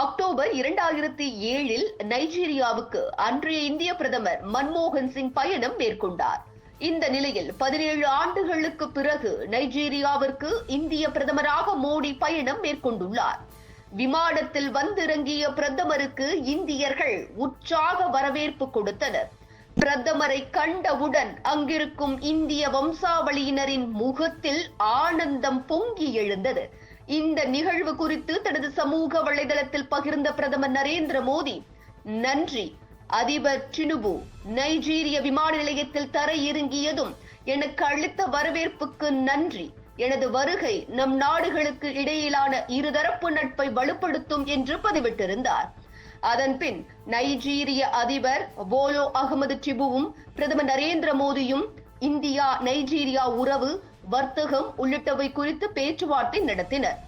October இரண்டாயிரத்தி ஏழில் நைஜீரியாவுக்கு அன்றைய இந்திய பிரதமர் மன்மோகன் சிங் பயணம் மேற்கொண்டார். இந்த நிலையில் பதினேழு ஆண்டுகளுக்கு பிறகு நைஜீரியாவிற்கு இந்திய பிரதமராக மோடி பயணம் மேற்கொண்டுள்ளார். விமானத்தில் வந்திறங்கிய பிரதமருக்கு இந்தியர்கள் உற்சாக வரவேற்பு கொடுத்தனர். பிரதமரை கண்டவுடன் அங்கிருக்கும் இந்திய வம்சாவளியினரின் முகத்தில் ஆனந்தம் பொங்கி எழுந்தது. இந்த நிகழ்வு குறித்து தனது சமூக வலைதளத்தில் பகிர்ந்த பிரதமர் நரேந்திர மோடி நன்றி அதிபர் டினுபு நைஜீரிய விமான நிலையத்தில் தர இறங்கியதும் எனக்கு அளித்த வரவேற்புக்கு நன்றி. எனது வருகை நம் நாடுகளுக்கு இடையிலான இருதரப்பு நட்பை வலுப்படுத்தும் என்று பதிவிட்டிருந்தார். அதன்பின் நைஜீரிய அதிபர் போலோ அகமது டிபுவும் பிரதமர் நரேந்திர மோடியும் இந்தியா நைஜீரியா உறவு வர்த்தகம் உள்ளிட்டவை குறித்து பேச்சுவார்த்தை நடத்தினர்.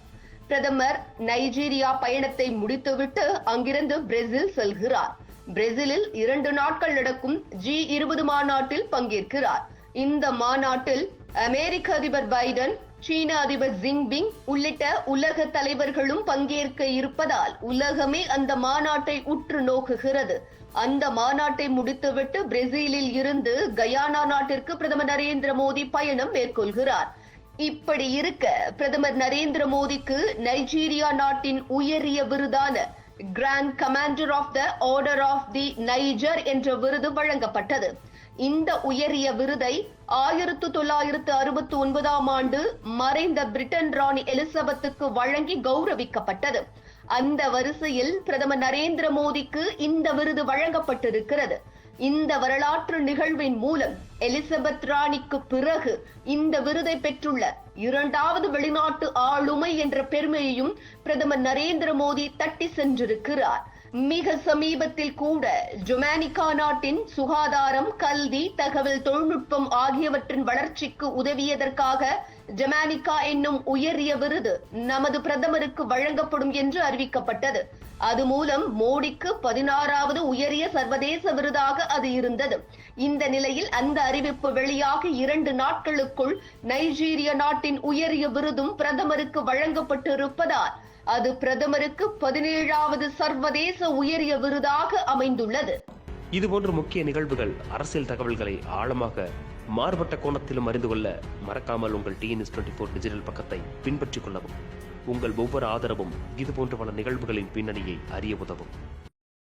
பிரதமர் நைஜீரியா பயணத்தை முடித்துவிட்டு அங்கிருந்து பிரேசில் செல்கிறார். பிரேசிலில் இரண்டு நாட்கள் நடக்கும் ஜி இருபது மாநாட்டில் பங்கேற்கிறார். இந்த மாநாட்டில் அமெரிக்க அதிபர் பைடன் சீன அதிபர் ஜிங்பிங் உள்ளிட்ட உலக தலைவர்களும் பங்கேற்க இருப்பதால் உலகமே அந்த மாநாட்டை உற்று நோக்குகிறது. அந்த மாநாட்டை முடித்துவிட்டு பிரேசிலில் இருந்து கயானா நாட்டிற்கு பிரதமர் நரேந்திர மோடி பயணம் மேற்கொள்கிறார். இப்படி இருக்க பிரதமர் நரேந்திர மோடிக்கு நைஜீரியா நாட்டின் உயரிய விருதான grand commander of the order of the Niger என்ற விருது வழங்கப்பட்டது. இந்த உயரிய விருதை ஆயிரத்து தொள்ளாயிரத்து அறுபத்தி ஒன்பதாம் ஆண்டு மறைந்த பிரிட்டன் ராணி எலிசபெத்துக்கு வழங்கி கௌரவிக்கப்பட்டது. அந்த வரிசையில் பிரதமர் நரேந்திர மோடிக்கு இந்த விருது வழங்கப்பட்டிருக்கிறது. இந்த வரலாற்று நிகழ்வின் மூலம் எலிசபெத் ராணிக்கு பிறகு இந்த விருதை பெற்றுள்ள இரண்டாவது வெளிநாட்டு ஆளுமை என்ற பெருமையையும் பிரதமர் நரேந்திர மோடி தட்டி சென்றிருக்கிறார். மிக சமீபத்தில் கூட ஜொமானிகா நாட்டின் சுகாதாரம் கல்வி தகவல் தொழில்நுட்பம் ஆகியவற்றின் வளர்ச்சிக்கு உதவியதற்காக ஜமானிகா என்னும் உயரிய விருது நமது பிரதமருக்கு வழங்கப்படும் என்று அறிவிக்கப்பட்டது. அது மூலம் மோடிக்கு பதினாறாவது உயரிய சர்வதேச விருதாக அது இருந்தது. இந்த நிலையில் அந்த அறிவிப்பு வெளியாக இரண்டு நாட்களுக்குள் நைஜீரிய நாட்டின் உயரிய விருதும் பிரதமருக்கு வழங்கப்பட்டிருப்பதால் அது பிரதமருக்கு பதினேழாவது சர்வதேச உயரிய விருதாக அமைந்துள்ளது. இதுபோன்ற முக்கிய நிகழ்வுகள் அரசியல் தகவல்களை ஆழமாக மாறுபட்ட கோணத்திலும் அறிந்து கொள்ள மறக்காமல் உங்கள் டிஎன்எஸ் டுவெண்ட்டி ஃபோர் டிஜிட்டல் பக்கத்தை பின்பற்றிக் கொள்ளவும். உங்கள் ஒவ்வொரு ஆதரவும் இதுபோன்ற பல நிகழ்வுகளின் பின்னணியை அறிய உதவும்.